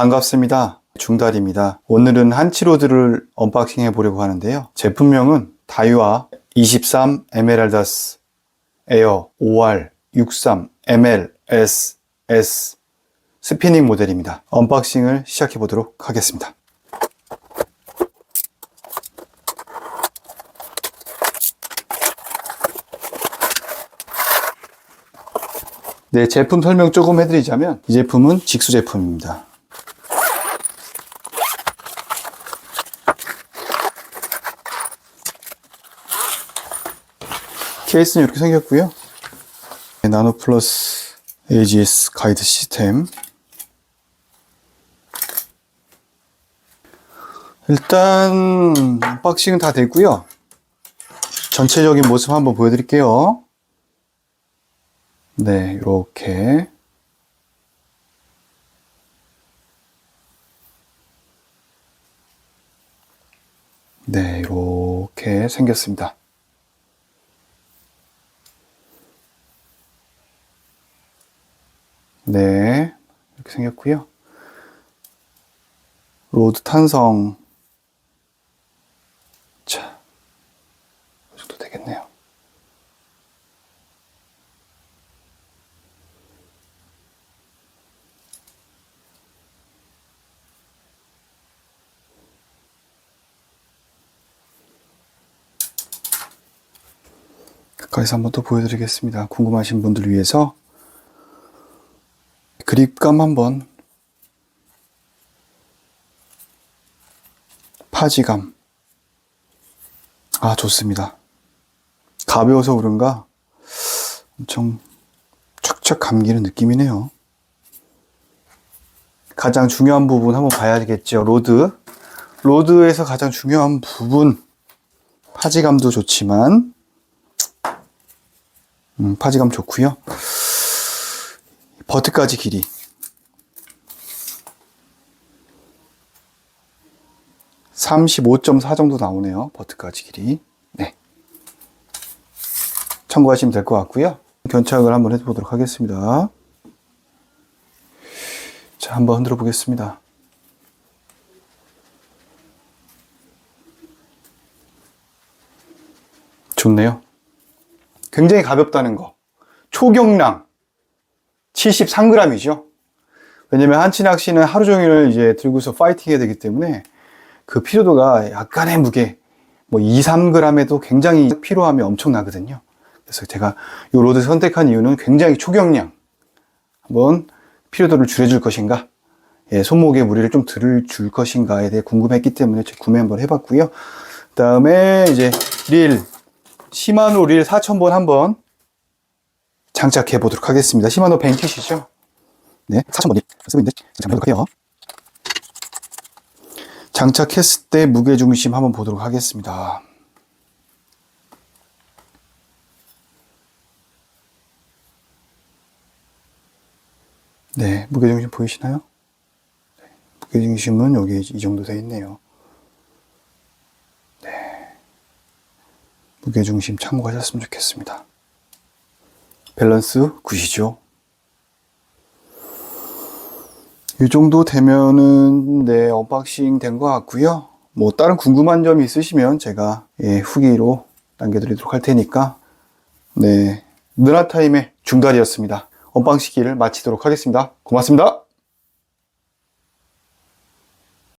반갑습니다. 중달입니다. 오늘은 한치로드를 언박싱 해보려고 하는데요. 제품명은 다이와 23 에메랄다스 에어 OR 63 MLS S 스피닝 모델입니다. 언박싱을 시작해 보도록 하겠습니다. 네, 제품 설명 조금 해드리자면 이 제품은 직수 제품입니다. 케이스는 이렇게 생겼고요. 네, 나노 플러스 AGS 가이드 시스템. 일단 박싱은 다 됐고요. 전체적인 모습 한번 보여드릴게요. 네, 이렇게 네, 이렇게 생겼습니다. 네, 이렇게 생겼고요. 로드 탄성 자, 이 정도 되겠네요. 가까이서 한번 또 보여드리겠습니다. 궁금하신 분들을 위해서 그립감 한번 파지감 아 좋습니다. 가벼워서 그런가 엄청 촥촥 감기는 느낌이네요. 가장 중요한 부분 한번 봐야 되겠죠. 로드. 로드에서 가장 중요한 부분 파지감도 좋지만 음, 파지감 좋고요. 버트까지 길이. (35.4) 정도 나오네요 버트까지 길이. 네. 참고하시면 될 것 같고요. 견착을 한번 해보도록 하겠습니다. 자 한번 흔들어 보겠습니다. 좋네요. 굉장히 가볍다는 거. 초경량 73g이죠. 왜냐면 한치 낚시는 하루 종일 이제 들고서 파이팅 해야 되기 때문에 그 피로도가 약간의 무게, 뭐 2, 3g에도 굉장히 피로함이 엄청나거든요. 그래서 제가 이 로드 선택한 이유는 굉장히 초경량. 한번 피로도를 줄여줄 것인가, 예, 손목에 무리를 좀덜줄 것인가에 대해 궁금했기 때문에 제가 구매 한번 해봤고요. 그 다음에 이제 릴, 시마노 릴 4000번 한번 장착해 보도록 하겠습니다. 시마노 벤킷이죠. 네, 4000번이 쓰고 있는데 장착하도록 해요. 장착했을 때 무게중심 한번 보도록 하겠습니다. 네, 무게중심 보이시나요? 네, 무게중심은 여기 이 정도 되어 있네요. 네, 무게중심 참고하셨으면 좋겠습니다. 밸런스 굿이죠. 이 정도 되면은 네 언박싱 된 것 같고요. 뭐 다른 궁금한 점이 있으시면 제가 예, 후기로 남겨드리도록 할 테니까 네 느라타임의 중달이었습니다. 언박싱기를 마치도록 하겠습니다. 고맙습니다.